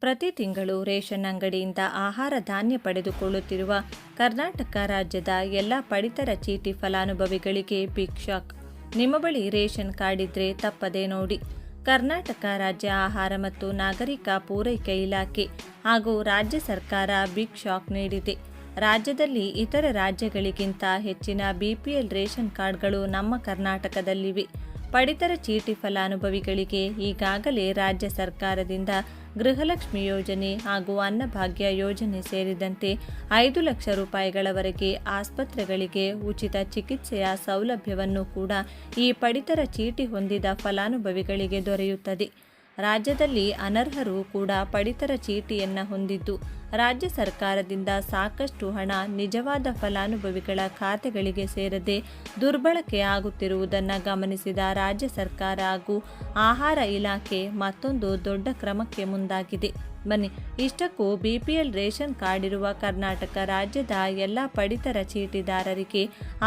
ಪ್ರತಿ ತಿಂಗಳು ರೇಷನ್ ಅಂಗಡಿಯಿಂದ ಆಹಾರ ಧಾನ್ಯ ಪಡೆದುಕೊಳ್ಳುತ್ತಿರುವ ಕರ್ನಾಟಕ ರಾಜ್ಯದ ಎಲ್ಲ ಪಡಿತರ ಚೀಟಿ ಫಲಾನುಭವಿಗಳಿಗೆ ಬಿಗ್ ಶಾಕ್ ನಿಮ್ಮ ಬಳಿ ರೇಷನ್ ಕಾರ್ಡ್ ಇದ್ರೆ ತಪ್ಪದೇ ನೋಡಿ. ಕರ್ನಾಟಕ ರಾಜ್ಯ ಆಹಾರ ಮತ್ತು ನಾಗರಿಕ ಪೂರೈಕೆ ಇಲಾಖೆ ಹಾಗೂ ರಾಜ್ಯ ಸರ್ಕಾರ ಬಿಗ್ ಶಾಕ್ ನೀಡಿದೆ. ರಾಜ್ಯದಲ್ಲಿ ಇತರ ರಾಜ್ಯಗಳಿಗಿಂತ ಹೆಚ್ಚಿನ ಬಿಪಿಎಲ್ ರೇಷನ್ ಕಾರ್ಡ್ಗಳು ನಮ್ಮ ಕರ್ನಾಟಕದಲ್ಲಿವೆ. ಪಡಿತರ ಚೀಟಿ ಫಲಾನುಭವಿಗಳಿಗೆ ಈಗಾಗಲೇ ರಾಜ್ಯ ಸರ್ಕಾರದಿಂದ ಗೃಹಲಕ್ಷ್ಮಿ ಯೋಜನೆ ಹಾಗೂ ಅನ್ನಭಾಗ್ಯ ಯೋಜನೆ ಸೇರಿದಂತೆ ಐದು ಲಕ್ಷ ರೂಪಾಯಿಗಳವರೆಗೆ ಆಸ್ಪತ್ರೆಗಳಿಗೆ ಉಚಿತ ಚಿಕಿತ್ಸೆಯ ಸೌಲಭ್ಯವನ್ನು ಕೂಡ ಈ ಪಡಿತರ ಚೀಟಿ ಹೊಂದಿದ ಫಲಾನುಭವಿಗಳಿಗೆ ದೊರೆಯುತ್ತದೆ. ರಾಜ್ಯದಲ್ಲಿ ಅನರ್ಹರು ಕೂಡ ಪಡಿತರ ಚೀಟಿಯನ್ನು ಹೊಂದಿದ್ದು, ರಾಜ್ಯ ಸರ್ಕಾರದಿಂದ ಸಾಕಷ್ಟು ಹಣ ನಿಜವಾದ ಫಲಾನುಭವಿಗಳ ಖಾತೆಗಳಿಗೆ ಸೇರದೆ ದುರ್ಬಳಕೆ ಆಗುತ್ತಿರುವುದನ್ನು ಗಮನಿಸಿದ ರಾಜ್ಯ ಸರ್ಕಾರ ಹಾಗೂ ಆಹಾರ ಇಲಾಖೆ ಮತ್ತೊಂದು ದೊಡ್ಡ ಕ್ರಮಕ್ಕೆ ಮುಂದಾಗಿದೆ. ಬನ್ನಿ. ಇಷ್ಟಕ್ಕೂ ಬಿಪಿಎಲ್ ರೇಷನ್ ಕಾರ್ಡ್ ಇರುವ ಕರ್ನಾಟಕ ರಾಜ್ಯದ ಎಲ್ಲ ಪಡಿತರ ಚೀಟಿದಾರರಿಗೆ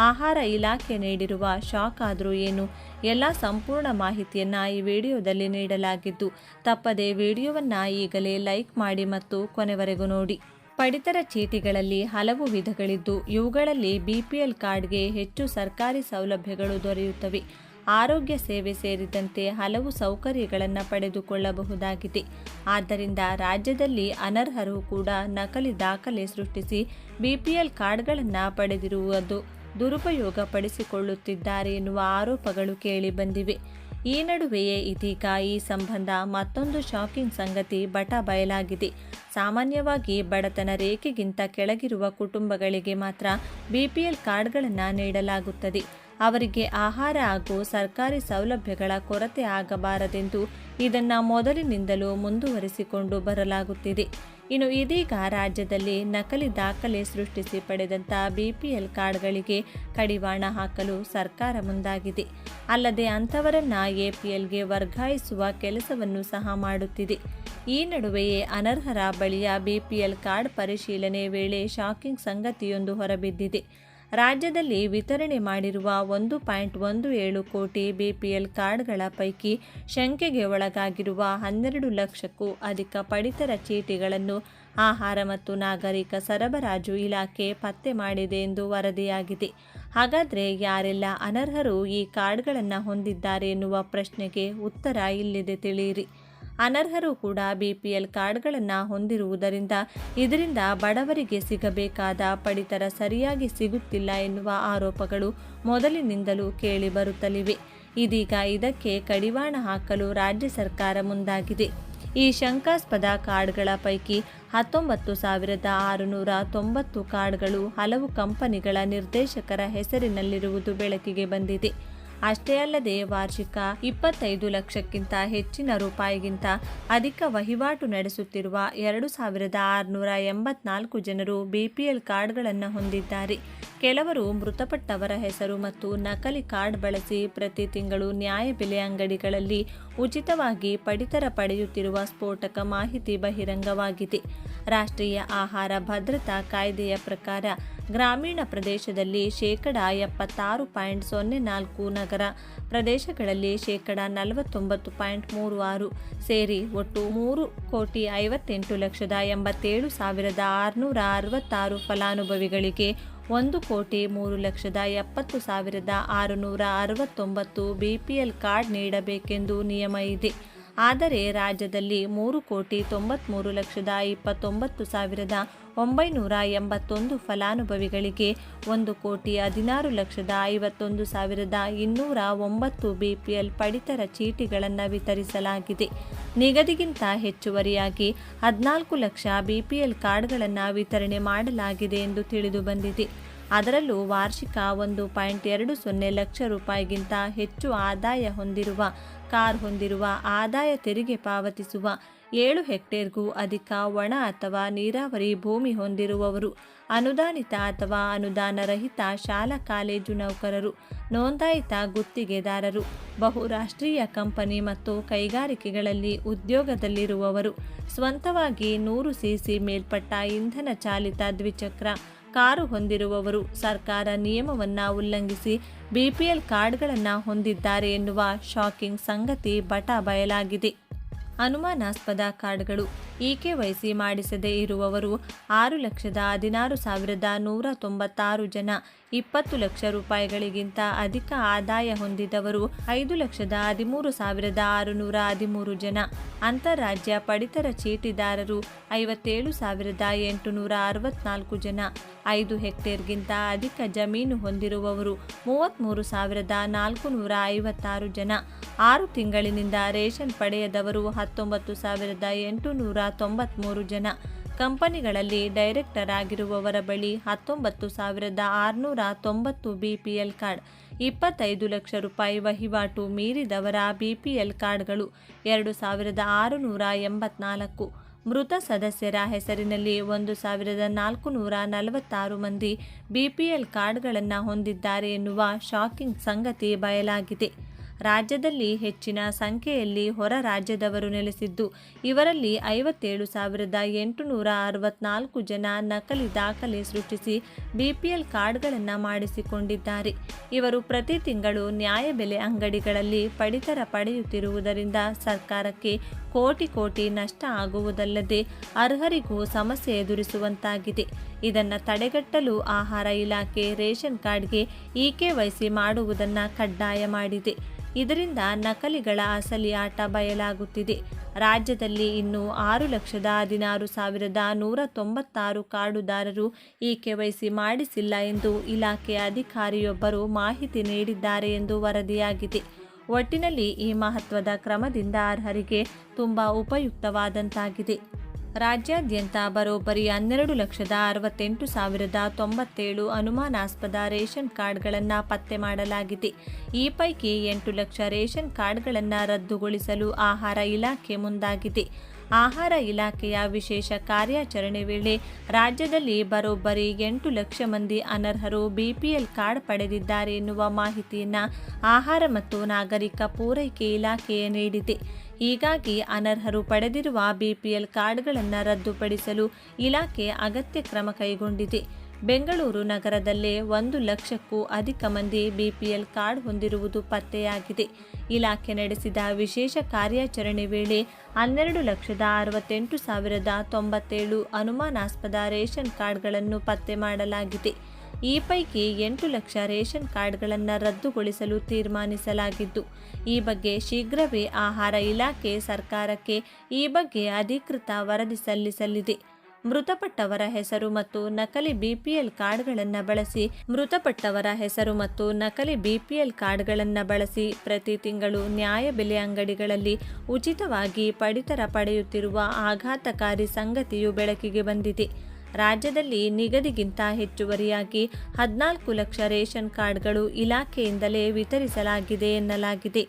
ಆಹಾರ ಇಲಾಖೆ ನೀಡಿರುವ ಶಾಕ್ ಆದರೂ ಏನು? ಎಲ್ಲ ಸಂಪೂರ್ಣ ಮಾಹಿತಿಯನ್ನು ಈ ವಿಡಿಯೋದಲ್ಲಿ ನೀಡಲಾಗಿದ್ದು, ತಪ್ಪದೆ ವಿಡಿಯೋವನ್ನು ಈಗಲೇ ಲೈಕ್ ಮಾಡಿ ಮತ್ತು ಕೊನೆವರೆಗೂ ನೋಡಿ. ಪಡಿತರ ಚೀಟಿಗಳಲ್ಲಿ ಹಲವು ವಿಧಗಳಿದ್ದು, ಇವುಗಳಲ್ಲಿ ಬಿಪಿಎಲ್ ಕಾರ್ಡ್ಗೆ ಹೆಚ್ಚು ಸರ್ಕಾರಿ ಸೌಲಭ್ಯಗಳು ದೊರೆಯುತ್ತವೆ. ಆರೋಗ್ಯ ಸೇವೆ ಸೇರಿದಂತೆ ಹಲವು ಸೌಕರ್ಯಗಳನ್ನು ಪಡೆದುಕೊಳ್ಳಬಹುದಾಗಿದೆ. ಆದ್ದರಿಂದ ರಾಜ್ಯದಲ್ಲಿ ಅನರ್ಹರು ಕೂಡ ನಕಲಿ ದಾಖಲೆ ಸೃಷ್ಟಿಸಿ ಬಿಪಿಎಲ್ ಕಾರ್ಡ್ಗಳನ್ನು ಪಡೆದಿರುವುದು ದುರುಪಯೋಗ ಪಡಿಸಿಕೊಳ್ಳುತ್ತಿದ್ದಾರೆ ಎನ್ನುವ ಆರೋಪಗಳು ಕೇಳಿಬಂದಿವೆ ಈ ನಡುವೆಯೇ ಇದೀಗ ಈ ಸಂಬಂಧ ಮತ್ತೊಂದು ಶಾಕಿಂಗ್ ಸಂಗತಿ ಬಟ ಬಯಲಾಗಿದೆ. ಸಾಮಾನ್ಯವಾಗಿ ಬಡತನ ರೇಖೆಗಿಂತ ಕೆಳಗಿರುವ ಕುಟುಂಬಗಳಿಗೆ ಮಾತ್ರ ಬಿಪಿಎಲ್ ಕಾರ್ಡ್ಗಳನ್ನು ನೀಡಲಾಗುತ್ತದೆ. ಅವರಿಗೆ ಆಹಾರ ಹಾಗೂ ಸರ್ಕಾರಿ ಸೌಲಭ್ಯಗಳ ಕೊರತೆ ಆಗಬಾರದೆಂದು ಇದನ್ನು ಮೊದಲಿನಿಂದಲೂ ಮುಂದುವರಿಸಿಕೊಂಡು ಬರಲಾಗುತ್ತಿದೆ. ಇನ್ನು ಇದೀಗ ರಾಜ್ಯದಲ್ಲಿ ನಕಲಿ ದಾಖಲೆ ಸೃಷ್ಟಿಸಿ ಪಡೆದಂಥ ಬಿಪಿಎಲ್ ಕಾರ್ಡ್ಗಳಿಗೆ ಕಡಿವಾಣ ಹಾಕಲು ಸರ್ಕಾರ ಮುಂದಾಗಿದೆ. ಅಲ್ಲದೆ ಅಂಥವರನ್ನ ಎಪಿಎಲ್ಗೆ ವರ್ಗಾಯಿಸುವ ಕೆಲಸವನ್ನು ಸಹ ಮಾಡುತ್ತಿದೆ. ಈ ನಡುವೆಯೇ ಅನರ್ಹರ ಬಳಿಯ ಬಿಪಿಎಲ್ ಕಾರ್ಡ್ ಪರಿಶೀಲನೆ ವೇಳೆ ಶಾಕಿಂಗ್ ಸಂಗತಿಯೊಂದು ಹೊರಬಿದ್ದಿದೆ. ರಾಜ್ಯದಲ್ಲಿ ವಿತರಣೆ ಮಾಡಿರುವ ಒಂದು ಪಾಯಿಂಟ್ ಒಂದು ಏಳು ಕೋಟಿ ಬಿಪಿಎಲ್ ಕಾರ್ಡ್ಗಳ ಪೈಕಿ ಶಂಕೆಗೆ ಒಳಗಾಗಿರುವ ಹನ್ನೆರಡು ಲಕ್ಷಕ್ಕೂ ಅಧಿಕ ಪಡಿತರ ಚೀಟಿಗಳನ್ನು ಆಹಾರ ಮತ್ತು ನಾಗರಿಕ ಸರಬರಾಜು ಇಲಾಖೆ ಪತ್ತೆ ಮಾಡಿದೆ ಎಂದು ವರದಿಯಾಗಿದೆ. ಹಾಗಾದರೆ ಯಾರೆಲ್ಲ ಅನರ್ಹರು ಈ ಕಾರ್ಡ್ಗಳನ್ನು ಹೊಂದಿದ್ದಾರೆ ಎನ್ನುವ ಪ್ರಶ್ನೆಗೆ ಉತ್ತರ ಇಲ್ಲಿದೆ ತಿಳಿಯಿರಿ. ಅನರ್ಹರು ಕೂಡ ಬಿಪಿಎಲ್ ಕಾರ್ಡ್ಗಳನ್ನು ಹೊಂದಿರುವುದರಿಂದ ಇದರಿಂದ ಬಡವರಿಗೆ ಸಿಗಬೇಕಾದ ಪಡಿತರ ಸರಿಯಾಗಿ ಸಿಗುತ್ತಿಲ್ಲ ಎನ್ನುವ ಆರೋಪಗಳು ಮೊದಲಿನಿಂದಲೂ ಕೇಳಿಬರುತ್ತಲಿವೆ ಇದೀಗ ಇದಕ್ಕೆ ಕಡಿವಾಣ ಹಾಕಲು ರಾಜ್ಯ ಸರ್ಕಾರ ಮುಂದಾಗಿದೆ. ಈ ಶಂಕಾಸ್ಪದ ಕಾರ್ಡ್ಗಳ ಪೈಕಿ ಹತ್ತೊಂಬತ್ತು ಸಾವಿರದ ಆರುನೂರ ತೊಂಬತ್ತು ಕಾರ್ಡ್ಗಳು ಹಲವು ಕಂಪನಿಗಳ ನಿರ್ದೇಶಕರ ಹೆಸರಿನಲ್ಲಿರುವುದು ಬೆಳಕಿಗೆ ಬಂದಿದೆ. ಅಷ್ಟೇ ಅಲ್ಲದೆ ವಾರ್ಷಿಕ ಇಪ್ಪತ್ತೈದು ಲಕ್ಷಕ್ಕಿಂತ ಹೆಚ್ಚಿನ ರೂಪಾಯಿಗಿಂತ ಅಧಿಕ ವಹಿವಾಟು ನಡೆಸುತ್ತಿರುವ ಎರಡು ಸಾವಿರದ ಆರುನೂರ ಎಂಬತ್ನಾಲ್ಕು ಜನರು ಬಿಪಿಎಲ್ ಕಾರ್ಡ್ಗಳನ್ನು ಹೊಂದಿದ್ದಾರೆ. ಕೆಲವರು ಮೃತಪಟ್ಟವರ ಹೆಸರು ಮತ್ತು ನಕಲಿ ಕಾರ್ಡ್ ಬಳಸಿ ಪ್ರತಿ ತಿಂಗಳು ನ್ಯಾಯಬೆಲೆ ಅಂಗಡಿಗಳಲ್ಲಿ ಉಚಿತವಾಗಿ ಪಡಿತರ ಪಡೆಯುತ್ತಿರುವ ಸ್ಫೋಟಕ ಮಾಹಿತಿ ಬಹಿರಂಗವಾಗಿದೆ. ರಾಷ್ಟ್ರೀಯ ಆಹಾರ ಭದ್ರತಾ ಕಾಯ್ದೆಯ ಪ್ರಕಾರ ಗ್ರಾಮೀಣ ಪ್ರದೇಶದಲ್ಲಿ ಶೇಕಡ ಎಪ್ಪತ್ತಾರು ಪಾಯಿಂಟ್ ಸೊನ್ನೆ ನಾಲ್ಕು ನಗರ ಪ್ರದೇಶಗಳಲ್ಲಿ ಶೇಕಡ ನಲವತ್ತೊಂಬತ್ತು ಪಾಯಿಂಟ್ ಮೂರು ಆರು ಸೇರಿ ಒಟ್ಟು ಮೂರು ಕೋಟಿ ಐವತ್ತೆಂಟು ಲಕ್ಷದ ಎಂಬತ್ತೇಳು ಸಾವಿರದ ಆರುನೂರ ಅರವತ್ತಾರು ಫಲಾನುಭವಿಗಳಿಗೆ ಒಂದು ಕೋಟಿ ಮೂರು ಲಕ್ಷದ ಎಪ್ಪತ್ತು ಸಾವಿರದ ಆರುನೂರ ಅರವತ್ತೊಂಬತ್ತು ಬಿಪಿಎಲ್ ಕಾರ್ಡ್ ನೀಡಬೇಕೆಂದು ನಿಯಮ ಇದೆ. ಆದರೆ ರಾಜ್ಯದಲ್ಲಿ ಮೂರು ಕೋಟಿ ತೊಂಬತ್ತ್ಮೂರು ಲಕ್ಷದ ಇಪ್ಪತ್ತೊಂಬತ್ತು ಸಾವಿರದ ಒಂಬೈನೂರ ಎಂಬತ್ತೊಂದು ಫಲಾನುಭವಿಗಳಿಗೆ ಒಂದು ಕೋಟಿ ಹದಿನಾರು ಲಕ್ಷದ ಐವತ್ತೊಂದು ಸಾವಿರದ ಇನ್ನೂರ ಒಂಬತ್ತು ಬಿಪಿಎಲ್ ಪಡಿತರ ಚೀಟಿಗಳನ್ನು ವಿತರಿಸಲಾಗಿದೆ. ನಿಗದಿಗಿಂತ ಹೆಚ್ಚುವರಿಯಾಗಿ ಹದಿನಾಲ್ಕು ಲಕ್ಷ ಬಿಪಿಎಲ್ ಕಾರ್ಡ್ಗಳನ್ನು ವಿತರಣೆ ಮಾಡಲಾಗಿದೆ ಎಂದು ತಿಳಿದು ಬಂದಿದೆ. ಅದರಲ್ಲೂ ವಾರ್ಷಿಕ ಒಂದು ಪಾಯಿಂಟ್ ಎರಡು ಸೊನ್ನೆ ಲಕ್ಷ ರೂಪಾಯಿಗಿಂತ ಹೆಚ್ಚು ಆದಾಯ ಹೊಂದಿರುವ ಕಾರ್ ಹೊಂದಿರುವ ಆದಾಯ ತೆರಿಗೆ ಪಾವತಿಸುವ ಏಳು ಹೆಕ್ಟೇರ್ಗೂ ಅಧಿಕ ಒಣ ಅಥವಾ ನೀರಾವರಿ ಭೂಮಿ ಹೊಂದಿರುವವರು, ಅನುದಾನಿತ ಅಥವಾ ಅನುದಾನರಹಿತ ಶಾಲಾ ಕಾಲೇಜು ನೌಕರರು, ನೋಂದಾಯಿತ ಗುತ್ತಿಗೆದಾರರು, ಬಹುರಾಷ್ಟ್ರೀಯ ಕಂಪನಿ ಮತ್ತು ಕೈಗಾರಿಕೆಗಳಲ್ಲಿ ಉದ್ಯೋಗದಲ್ಲಿರುವವರು, ಸ್ವಂತವಾಗಿ ನೂರು ಸಿಸಿ ಮೇಲ್ಪಟ್ಟ ಇಂಧನ ಚಾಲಿತ ದ್ವಿಚಕ್ರ ಕಾರು ಹೊಂದಿರುವವರು ಸರ್ಕಾರ ನಿಯಮವನ್ನು ಉಲ್ಲಂಘಿಸಿ ಬಿಪಿಎಲ್ ಕಾರ್ಡ್ಗಳನ್ನು ಹೊಂದಿದ್ದಾರೆ ಎನ್ನುವ ಶಾಕಿಂಗ್ ಸಂಗತಿ ಬಟ ಬಯಲಾಗಿದೆ. ಅನುಮಾನಾಸ್ಪದ ಕಾರ್ಡ್ಗಳು ಇಕೆವೈಸಿ ಮಾಡಿಸದೇ ಇರುವವರು ಆರು ಲಕ್ಷದ ಹದಿನಾರು ಸಾವಿರದ ನೂರ ತೊಂಬತ್ತಾರು ಜನ. ಇಪ್ಪತ್ತು ಲಕ್ಷ ರೂಪಾಯಿಗಳಿಗಿಂತ ಅಧಿಕ ಆದಾಯ ಹೊಂದಿದವರು ಐದು ಲಕ್ಷದ ಹದಿಮೂರು ಸಾವಿರದ ಆರುನೂರ ಹದಿಮೂರು ಜನ. ಅಂತಾರಾಜ್ಯ ಪಡಿತರ ಚೀಟಿದಾರರು ಐವತ್ತೇಳು ಸಾವಿರದ ಎಂಟುನೂರ ಅರವತ್ನಾಲ್ಕು ಜನ. ಐದು ಹೆಕ್ಟೇರ್ಗಿಂತ ಅಧಿಕ ಜಮೀನು ಹೊಂದಿರುವವರು ಮೂವತ್ತ್ಮೂರು ಸಾವಿರದ ನಾಲ್ಕು ನೂರ ಐವತ್ತಾರು ಜನ. ಆರು ತಿಂಗಳಿನಿಂದ ರೇಷನ್ ಪಡೆಯದವರು ಹತ್ತೊಂಬತ್ತು ಸಾವಿರದ ಎಂಟುನೂರ ತೊಂಬತ್ತ್ಮೂರು ಜನ ಕಂಪನಿಗಳಲ್ಲಿ ಡೈರೆಕ್ಟರ್ ಆಗಿರುವವರ ಬಳಿ ಹತ್ತೊಂಬತ್ತು ಸಾವಿರದ ಆರುನೂರ ತೊಂಬತ್ತು ಬಿಪಿಎಲ್ ಕಾರ್ಡ್ ಇಪ್ಪತ್ತೈದು ಲಕ್ಷ ರೂಪಾಯಿ ವಹಿವಾಟು ಮೀರಿದವರ ಬಿಪಿಎಲ್ ಕಾರ್ಡ್ಗಳು ಎರಡು ಸಾವಿರದ ಆರುನೂರ ಎಂಬತ್ನಾಲ್ಕು ಮೃತ ಸದಸ್ಯರ ಹೆಸರಿನಲ್ಲಿ ಒಂದು ಸಾವಿರದ ನಾಲ್ಕು ನೂರ ನಲವತ್ತಾರು ಮಂದಿ ಬಿಪಿಎಲ್ ಕಾರ್ಡ್ಗಳನ್ನು ಹೊಂದಿದ್ದಾರೆ ಎನ್ನುವ ಶಾಕಿಂಗ್ ಸಂಗತಿ ಬಯಲಾಗಿದೆ ರಾಜ್ಯದಲ್ಲಿ ಹೆಚ್ಚಿನ ಸಂಖ್ಯೆಯಲ್ಲಿ ಹೊರ ರಾಜ್ಯದವರು ನೆಲೆಸಿದ್ದು, ಇವರಲ್ಲಿ ಐವತ್ತೇಳು ಸಾವಿರದ ಎಂಟುನೂರ ಅರವತ್ನಾಲ್ಕು ಜನ ನಕಲಿ ದಾಖಲೆ ಸೃಷ್ಟಿಸಿ ಬಿಪಿಎಲ್ ಕಾರ್ಡ್ಗಳನ್ನು ಮಾಡಿಸಿಕೊಂಡಿದ್ದಾರೆ. ಇವರು ಪ್ರತಿ ತಿಂಗಳು ನ್ಯಾಯಬೆಲೆ ಅಂಗಡಿಗಳಲ್ಲಿ ಪಡಿತರ ಪಡೆಯುತ್ತಿರುವುದರಿಂದ ಸರ್ಕಾರಕ್ಕೆ ಕೋಟಿ ಕೋಟಿ ನಷ್ಟ ಆಗುವುದಲ್ಲದೆ ಅರ್ಹರಿಗೂ ಸಮಸ್ಯೆ ಎದುರಿಸುವಂತಾಗಿದೆ. ಇದನ್ನು ತಡೆಗಟ್ಟಲು ಆಹಾರ ಇಲಾಖೆ ರೇಷನ್ ಕಾರ್ಡ್ಗೆ ಇಕೆವೈಸಿ ಮಾಡುವುದನ್ನು ಕಡ್ಡಾಯ ಮಾಡಿದೆ. ಇದರಿಂದ ನಕಲಿಗಳ ಅಸಲಿ ಆಟ ಬಯಲಾಗುತ್ತಿದೆ. ರಾಜ್ಯದಲ್ಲಿ ಇನ್ನು ಆರು ಲಕ್ಷದ ಹದಿನಾರು ಸಾವಿರದ ನೂರ ತೊಂಬತ್ತಾರು ಕಾರ್ಡುದಾರರು ಈ ಕೆವೈಸಿ ಮಾಡಿಸಿಲ್ಲ ಎಂದು ಇಲಾಖೆ ಅಧಿಕಾರಿಯೊಬ್ಬರು ಮಾಹಿತಿ ನೀಡಿದ್ದಾರೆ ಎಂದು ವರದಿಯಾಗಿದೆ. ಒಟ್ಟಿನಲ್ಲಿ ಈ ಮಹತ್ವದ ಕ್ರಮದಿಂದ ಅರ್ಹರಿಗೆ ತುಂಬ ಉಪಯುಕ್ತವಾದಂತಾಗಿದೆ. ರಾಜ್ಯಾದ್ಯಂತ ಬರೋಬ್ಬರಿ ಹನ್ನೆರಡು ಲಕ್ಷದ ಅರವತ್ತೆಂಟು ಸಾವಿರದ ತೊಂಬತ್ತೇಳು ಅನುಮಾನಾಸ್ಪದ ರೇಷನ್ ಕಾರ್ಡ್ಗಳನ್ನು ಪತ್ತೆ ಮಾಡಲಾಗಿದೆ. ಈ ಪೈಕಿ ಎಂಟು ಲಕ್ಷ ರೇಷನ್ ಕಾರ್ಡ್ಗಳನ್ನು ರದ್ದುಗೊಳಿಸಲು ಆಹಾರ ಇಲಾಖೆ ಮುಂದಾಗಿದೆ. ಆಹಾರ ಇಲಾಖೆಯ ವಿಶೇಷ ಕಾರ್ಯಾಚರಣೆ ವೇಳೆ ರಾಜ್ಯದಲ್ಲಿ ಬರೋಬ್ಬರಿ ಎಂಟು ಲಕ್ಷ ಮಂದಿ ಅನರ್ಹರು ಬಿಪಿಎಲ್ ಕಾರ್ಡ್ ಪಡೆದಿದ್ದಾರೆ ಎನ್ನುವ ಮಾಹಿತಿಯನ್ನು ಆಹಾರ ಮತ್ತು ನಾಗರಿಕ ಪೂರೈಕೆ ಇಲಾಖೆಯೇ ನೀಡಿದೆ. ಹೀಗಾಗಿ ಅನರ್ಹರು ಪಡೆದಿರುವ ಬಿಪಿಎಲ್ ಕಾರ್ಡ್ಗಳನ್ನು ರದ್ದುಪಡಿಸಲು ಇಲಾಖೆ ಅಗತ್ಯ ಕ್ರಮ ಕೈಗೊಂಡಿದೆ. ಬೆಂಗಳೂರು ನಗರದಲ್ಲೇ ಒಂದು ಲಕ್ಷಕ್ಕೂ ಅಧಿಕ ಮಂದಿ ಬಿಪಿಎಲ್ ಕಾರ್ಡ್ ಹೊಂದಿರುವುದು ಪತ್ತೆಯಾಗಿದೆ. ಇಲಾಖೆ ನಡೆಸಿದ ವಿಶೇಷ ಕಾರ್ಯಾಚರಣೆ ವೇಳೆ ಹನ್ನೆರಡು ಲಕ್ಷದ ಅರವತ್ತೆಂಟು ಸಾವಿರದ ತೊಂಬತ್ತೇಳು ಅನುಮಾನಾಸ್ಪದ ರೇಷನ್ ಕಾರ್ಡ್ಗಳನ್ನು ಪತ್ತೆ ಮಾಡಲಾಗಿದೆ. ಈ ಪೈಕಿ ಎಂಟು ಲಕ್ಷ ರೇಷನ್ ಕಾರ್ಡ್ಗಳನ್ನು ರದ್ದುಗೊಳಿಸಲು ತೀರ್ಮಾನಿಸಲಾಗಿದ್ದು, ಈ ಬಗ್ಗೆ ಶೀಘ್ರವೇ ಆಹಾರ ಇಲಾಖೆ ಸರ್ಕಾರಕ್ಕೆ ಈ ಬಗ್ಗೆ ಅಧಿಕೃತ ವರದಿ ಸಲ್ಲಿಸಲಿದೆ. ಮೃತಪಟ್ಟವರ ಹೆಸರು ಮತ್ತು ನಕಲಿ ಬಿಪಿಎಲ್ ಕಾರ್ಡ್ಗಳನ್ನು ಬಳಸಿ ಮೃತಪಟ್ಟವರ ಹೆಸರು ಮತ್ತು ನಕಲಿ ಬಿಪಿಎಲ್ ಕಾರ್ಡ್ಗಳನ್ನು ಬಳಸಿ ಪ್ರತಿ ತಿಂಗಳು ನ್ಯಾಯಬೆಲೆ ಅಂಗಡಿಗಳಲ್ಲಿ ಉಚಿತವಾಗಿ ಪಡಿತರ ಪಡೆಯುತ್ತಿರುವ ಆಘಾತಕಾರಿ ಸಂಗತಿಯು ಬೆಳಕಿಗೆ ಬಂದಿದೆ. ರಾಜ್ಯದಲ್ಲಿ ನಿಗದಿಗಿಂತ ಹೆಚ್ಚುವರಿಯಾಗಿ ಹದಿನಾಲ್ಕು ಲಕ್ಷ ರೇಷನ್ ಕಾರ್ಡ್ಗಳು ಇಲಾಖೆಯಿಂದಲೇ ವಿತರಿಸಲಾಗಿದೆ ಎನ್ನಲಾಗಿದೆ.